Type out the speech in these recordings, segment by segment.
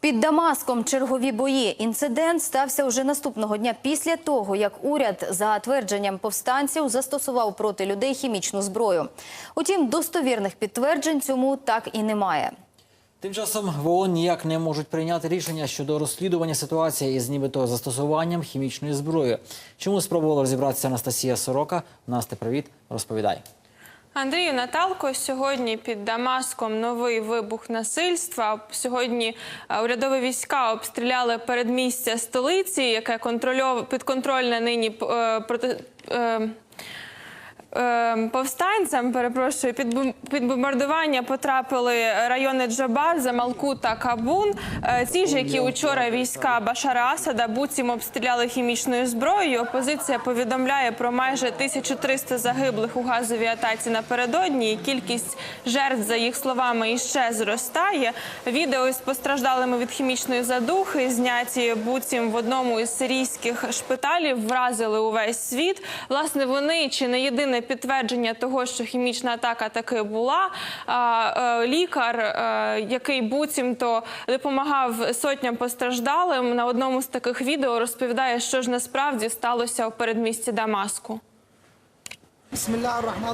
Під Дамаском чергові бої. Інцидент стався уже наступного дня після того, як уряд за твердженням повстанців застосував проти людей хімічну зброю. Утім, достовірних підтверджень цьому так і немає. Тим часом в ООН ніяк не можуть прийняти рішення щодо розслідування ситуації із нібито застосуванням хімічної зброї. Чому спробувала розібратися Анастасія Сорока? Насте, привіт, розповідай. Андрію Наталко, сьогодні під Дамаском новий вибух насильства. Сьогодні е, урядові війська обстріляли передмістя столиці, яке контрольов... підконтрольне нині е, проти. Е, е, Повстанцям, перепрошую, під, бом- бомбардування потрапили райони Джабар, Замалку та Кабун. Е, Ці ж, які учора війська Башара Асада буцім обстріляли хімічною зброєю. Опозиція повідомляє про майже 1300 загиблих у газовій атаці напередодні. І кількість жертв, за їх словами, іще зростає. Відео із постраждалими від хімічної задухи, зняті буцім в одному із сирійських шпиталів, вразили увесь світ. Власне, вони чи не єдине підтвердження того, що хімічна атака таки була. Е, Лікар, е, який буцімто допомагав сотням постраждалим, на одному з таких відео розповідає, що ж насправді сталося у передмісті Дамаску.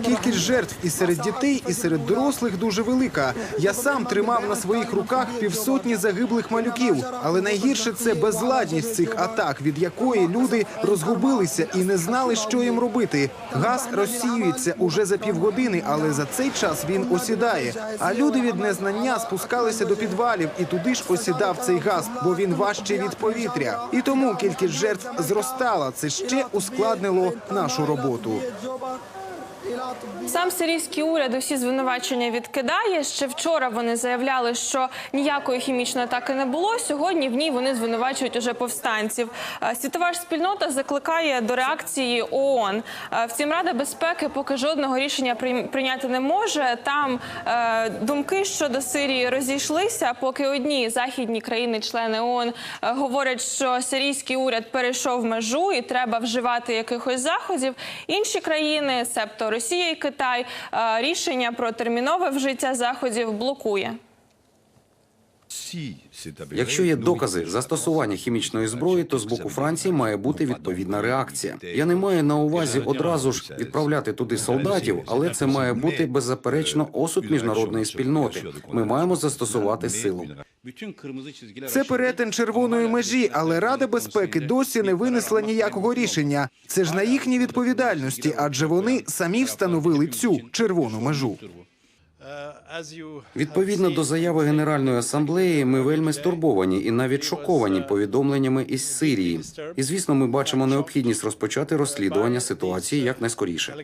Кількість жертв і серед дітей, і серед дорослих дуже велика. Я сам тримав на своїх руках півсотні загиблих малюків. Але найгірше це безладність цих атак, від якої люди розгубилися і не знали, що їм робити. Газ розсіюється уже за півгодини, але за цей час він осідає. А люди від незнання спускалися до підвалів, і туди ж осідав цей газ, бо він важчий від повітря. І тому кількість жертв зростала. Це ще ускладнило нашу роботу. Сам сирійський уряд усі звинувачення відкидає. Ще вчора вони заявляли, що ніякої хімічної атаки не було. Сьогодні в ній вони звинувачують уже повстанців. Е, Світова ж спільнота закликає до реакції ООН. Е, Втім, Рада безпеки поки жодного рішення прийняти не може. Там е, думки щодо Сирії розійшлися. Поки одні західні країни-члени ООН говорять, що сирійський уряд перейшов межу і треба вживати якихось заходів. Інші країни, себто Росія і Китай, е, рішення про термінове вжиття заходів блокує. Якщо є докази застосування хімічної зброї, то з боку Франції має бути відповідна реакція. Я не маю на увазі одразу ж відправляти туди солдатів, але це має бути беззаперечно осуд міжнародної спільноти. Ми маємо застосувати силу. Це перетин червоної межі, але Рада безпеки досі не винесла ніякого рішення. Це ж на їхній відповідальності, адже вони самі встановили цю червону межу. Відповідно до заяви Генеральної асамблеї, ми вельми стурбовані і навіть шоковані повідомленнями із Сирії. І звісно, ми бачимо необхідність розпочати розслідування ситуації якнайскоріше.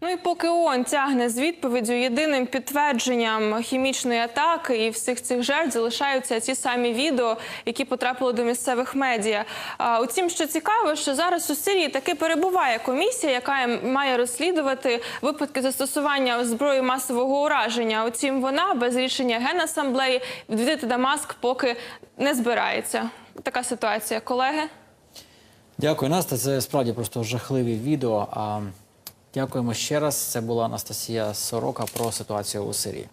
Ну і поки ООН тягне з відповіддю, єдиним підтвердженням хімічної атаки і всіх цих жертв залишаються ті самі відео, які потрапили до місцевих медіа. А, утім, що цікаво, що зараз у Сирії таки перебуває комісія, яка має розслідувати випадки застосування зброї масового ураження. Утім, вона без рішення генасамблеї відвідати Дамаск поки не збирається. Така ситуація, колеги. Дякую, Настя. Це справді просто жахливі відео. Дякуємо ще раз. Це була Анастасія Сорока про ситуацію у Сирії.